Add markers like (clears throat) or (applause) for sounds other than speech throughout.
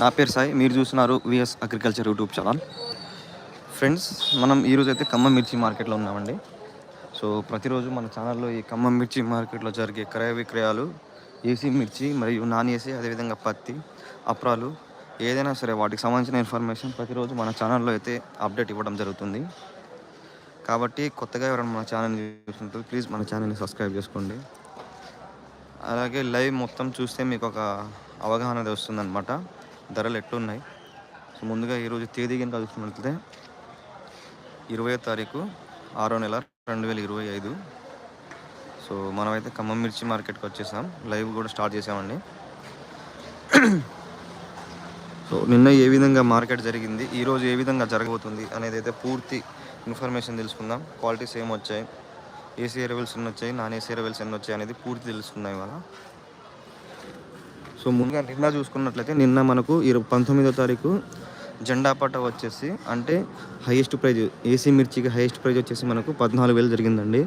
నా పేరు సాయి. మీరు చూస్తున్నారు VS agriculture YouTube channel. Friends మనం ఈరోజు అయితే ఖమ్మం మిర్చి మార్కెట్లో ఉన్నామండి. సో ప్రతిరోజు మన ఛానల్లో ఈ ఖమ్మం మిర్చి మార్కెట్లో జరిగే క్రయ విక్రయాలు ఏసీ మిర్చి మరియు నాన్ ఏసీ అదేవిధంగా పత్తి అప్రాలు ఏదైనా సరే వాటికి సంబంధించిన ఇన్ఫర్మేషన్ ప్రతిరోజు మన ఛానల్లో అయితే అప్డేట్ ఇవ్వడం జరుగుతుంది. కాబట్టి కొత్తగా ఎవరైనా మన ఛానల్ని చూస్తుంటే ప్లీజ్ మన ఛానల్ని సబ్స్క్రైబ్ చేసుకోండి. అలాగే లైవ్ మొత్తం చూస్తే మీకు ఒక అవగాహన అది వస్తుందన్నమాట ధరలు ఎట్లున్నాయి? సో ముందుగా ఈరోజు తేదీ కనుక చూసుకున్నట్లయితే ఇరవై తారీఖు ఆరో నెల రెండు వేల ఇరవై ఐదు. సో మనమైతే ఖమ్మం మిర్చి మార్కెట్కి వచ్చేసాం. లైవ్ కూడా స్టార్ట్ చేసామండి. సో నిన్న ఏ విధంగా మార్కెట్ జరిగింది? ఈరోజు ఏ విధంగా జరగబోతుంది? అనేది అయితే పూర్తి ఇన్ఫర్మేషన్ తెలుసుకుందాం. క్వాలిటీస్ ఏమి వచ్చాయి ఏసీ ఎరవెల్స్ ఎన్ని వచ్చాయి నాన్ ఏసీ ఎరవెల్స్ ఎన్ని వచ్చాయి అనేది పూర్తి తెలుసుకుందాం ఇవాళ. సో ముందుగా నిన్న చూసుకున్నట్లయితే నిన్న మనకు ఇరవై పంతొమ్మిదో తారీఖు జెండా పట్ట వచ్చేసి అంటే హైయెస్ట్ ప్రైజ్ ఏసీ మిర్చికి హైయెస్ట్ ప్రైజ్ వచ్చేసి మనకు పద్నాలుగు వేలు జరిగిందండి.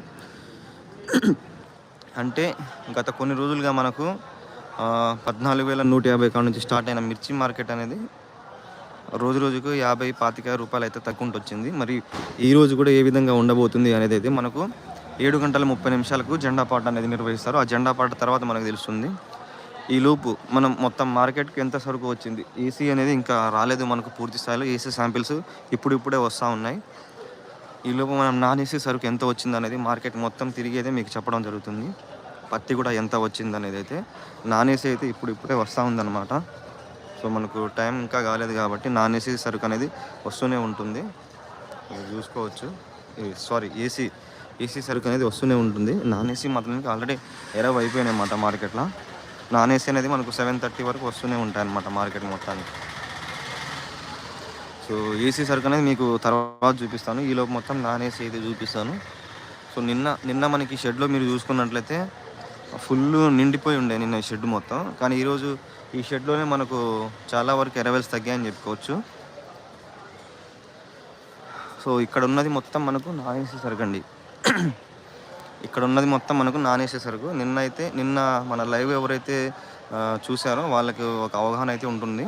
అంటే గత కొన్ని రోజులుగా మనకు పద్నాలుగు వేల నూట యాభై కాడ నుంచి స్టార్ట్ అయిన మిర్చి మార్కెట్ అనేది రోజు రోజుకు యాభై పాతిక రూపాయలు అయితే తగ్గుంటూ వచ్చింది మరి ఈ రోజు కూడా ఏ విధంగా ఉండబోతుంది అనేది అయితే మనకు ఏడు గంటల ముప్పై నిమిషాలకు జెండా పాట అనేది నిర్వహిస్తారు. ఆ జెండా పాట తర్వాత మనకు తెలుస్తుంది. ఈ లోపు మనం మొత్తం మార్కెట్కి ఎంత సరుకు వచ్చింది? ఏసీ అనేది ఇంకా రాలేదు మనకు పూర్తి స్థాయిలో. ఏసీ శాంపిల్స్ ఇప్పుడిప్పుడే వస్తూ ఉన్నాయి. ఈ లోపు మనం నాన్ ఏసీ సరుకు ఎంత వచ్చింది అనేది మార్కెట్ మొత్తం తిరిగేదే మీకు చెప్పడం జరుగుతుంది. పత్తి కూడా ఎంత వచ్చింది అనేది అయితే నాన్ ఏసీ అయితే ఇప్పుడు ఇప్పుడే వస్తూ ఉందన్నమాట. సో మనకు టైం ఇంకా కాలేదు కాబట్టి నాన్ ఏసీ సరుకు అనేది వస్తూనే ఉంటుంది. చూసుకోవచ్చు. సారీ ఏసీ ఏసీ సరుకు అనేది వస్తూనే ఉంటుంది. నాన్ ఏసీ మాత్రం ఆల్రెడీ ఎరవ్ అయిపోయినాయి అన్నమాట మార్కెట్లో. నాన్ ఏసీ అనేది మనకు సెవెన్ థర్టీ వరకు వస్తూనే ఉంటాయి అన్నమాట మార్కెట్ మొత్తానికి. సో ఏసీ సరుకు అనేది మీకు తర్వాత చూపిస్తాను. ఈ లోపు మొత్తం నాన్ ఏసీ అయితే చూపిస్తాను. సో నిన్న నిన్న మనకి షెడ్లో మీరు చూసుకున్నట్లయితే ఫుల్ నిండిపోయి ఉండే నిన్న ఈ షెడ్ మొత్తం. కానీ ఈరోజు ఈ షెడ్లోనే మనకు చాలా వరకు ఎరవెల్స్ తగ్గాయని చెప్పుకోవచ్చు. సో ఇక్కడ ఉన్నది మొత్తం మనకు నాన్ ఏసీ సరుకు అండి. (clears throat) ఇక్కడ ఉన్నది మొత్తం మనకు నానేసే సరుకు నిన్న అయితే నిన్న మన లైవ్ ఎవరైతే చూసారో వాళ్ళకి ఒక అవగాహన అయితే ఉంటుంది.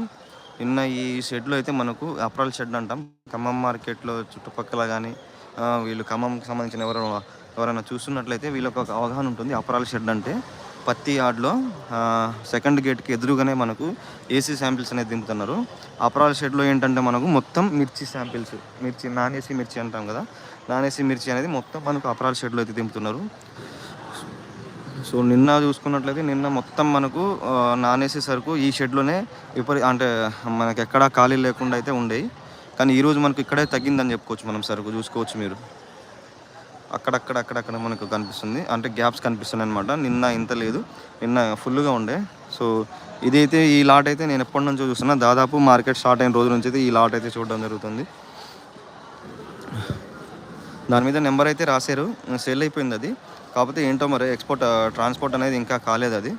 నిన్న ఈ షెడ్లో అయితే మనకు అప్రాల్ షెడ్ అంటాం. ఖమ్మం మార్కెట్లో చుట్టుపక్కల కానీ వీళ్ళు ఖమ్మంకి సంబంధించిన ఎవరైనా ఎవరైనా చూస్తున్నట్లయితే వీళ్ళకి ఒక అవగాహన ఉంటుంది అప్రాల్ షెడ్ అంటే. పత్తి యార్డ్లో సెకండ్ గేట్కి ఎదురుగానే మనకు ఏసీ శాంపిల్స్ అనేది దింపుతున్నారు. అప్రాల్ షెడ్లో ఏంటంటే మనకు మొత్తం మిర్చి శాంపిల్స్ మిర్చి నాన్ ఏసీ మిర్చి అంటాం కదా నానేసి మిర్చి అనేది మొత్తం మనకు అపరాల షెడ్లో అయితే దింపుతున్నారు. సో నిన్న చూసుకున్నట్లయితే నిన్న మొత్తం మనకు నానేసే సరుకు ఈ షెడ్లోనే విపరీ అంటే మనకి ఎక్కడా ఖాళీ లేకుండా అయితే ఉండేవి కానీ ఈరోజు మనకు ఇక్కడే తగ్గిందని చెప్పుకోవచ్చు మనం సరుకు చూసుకోవచ్చు మీరు. అక్కడక్కడ అక్కడక్కడ మనకు కనిపిస్తుంది. అంటే గ్యాప్స్ కనిపిస్తున్నాయి అనమాట నిన్న ఇంత లేదు. నిన్న ఫుల్గా ఉండే. సో ఇదైతే ఈ లాట్ అయితే నేను ఎప్పటి నుంచో చూస్తున్నా. దాదాపు మార్కెట్ స్టార్ట్ అయిన రోజు నుంచి అయితే ఈ లాట్ అయితే చూడడం జరుగుతుంది. దాని మీద నెంబర్ అయితే రాశారు. సేల్ అయిపోయింది అది. కాకపోతే ఏంటో మరి ఎక్స్పోర్ట్ ట్రాన్స్పోర్ట్ అనేది ఇంకా కాలేదు అది.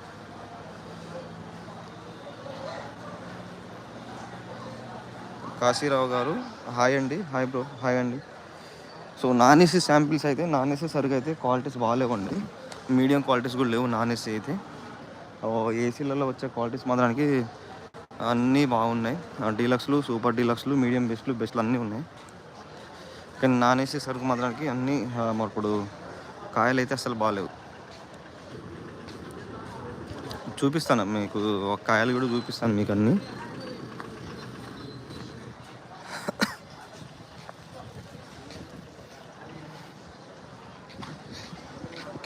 కాశీరావు గారు హాయ్ అండి. Hi bro. హాయ్ అండి. సో నాన్ ఏసీ శాంపిల్స్ అయితే నాన్ ఏసీ సరిగా అయితే క్వాలిటీస్ బాగాలేవండి. మీడియం క్వాలిటీస్ కూడా లేవు నాన్ ఏసీ అయితే ఏసీలలో వచ్చే క్వాలిటీస్ మాత్రానికి అన్నీ బాగున్నాయి. డీలక్స్లు సూపర్ డీలక్స్లు మీడియం బెస్ట్లు బెస్ట్లు అన్నీ ఉన్నాయి. కానీ నాన్ సరుకు మాత్రానికి అన్నీ మరి ఇప్పుడు కాయలు అయితే అసలు బాగాలేవు. చూపిస్తాను మీకు ఒక కాయలు కూడా చూపిస్తాను మీకు అన్నీ.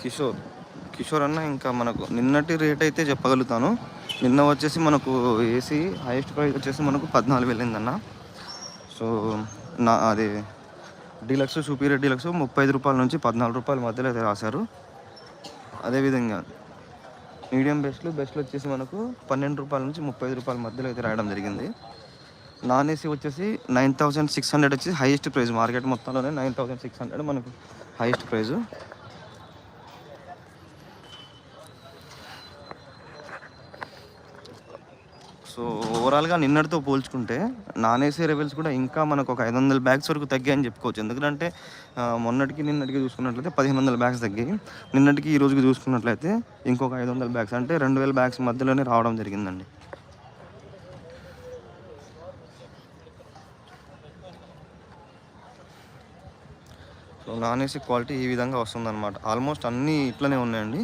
కిషోర్ కిషోర్ అన్న ఇంకా మనకు నిన్నటి రేట్ అయితే చెప్పగలుగుతాను. నిన్న వచ్చేసి మనకు ఏసీ హైయెస్ట్ ప్రైస్ వచ్చేసి మనకు పద్నాలుగు వెళ్ళిందన్న సో నా అది డీలక్స్ సూపీరియర్ డీలక్స్ ముప్పై ఐదు రూపాయల నుంచి పద్నాలుగు రూపాయల మధ్యలో అయితే రాశారు. అదేవిధంగా మీడియం బెస్ట్లు బెస్ట్లు వచ్చేసి మనకు పన్నెండు రూపాయల నుంచి ముప్పై ఐదు రూపాయల మధ్యలో అయితే రాయడం జరిగింది. నాన్ ఏసీ వచ్చేసి నైన్ థౌసండ్ సిక్స్ హండ్రెడ్ వచ్చి హైయెస్ట్ ప్రైస్ మార్కెట్ మొత్తంలోనే నైన్ థౌసండ్ సిక్స్ హండ్రెడ్ మనకు హైయెస్ట్ ప్రైజు. సో ఓవరాల్గా నిన్నటితో పోల్చుకుంటే నాన్ ఏసీ రెవెల్స్ కూడా ఇంకా మనకు ఒక ఐదు వందల బ్యాగ్స్ వరకు తగ్గాయని చెప్పుకోవచ్చు. ఎందుకంటే మొన్నటికి నిన్నటికి చూసుకున్నట్లయితే పదిహేను వందల బ్యాగ్స్ తగ్గాయి. నిన్నటికి ఈ రోజుకి చూసుకున్నట్లయితే ఇంకొక ఐదు వందల బ్యాగ్స్ అంటే రెండు వేల బ్యాగ్స్ మధ్యలోనే రావడం జరిగిందండి. సో నాన్ ఏసీ క్వాలిటీ ఈ విధంగా వస్తుందన్నమాట. ఆల్మోస్ట్ అన్నీ ఇట్లనే ఉన్నాయండి.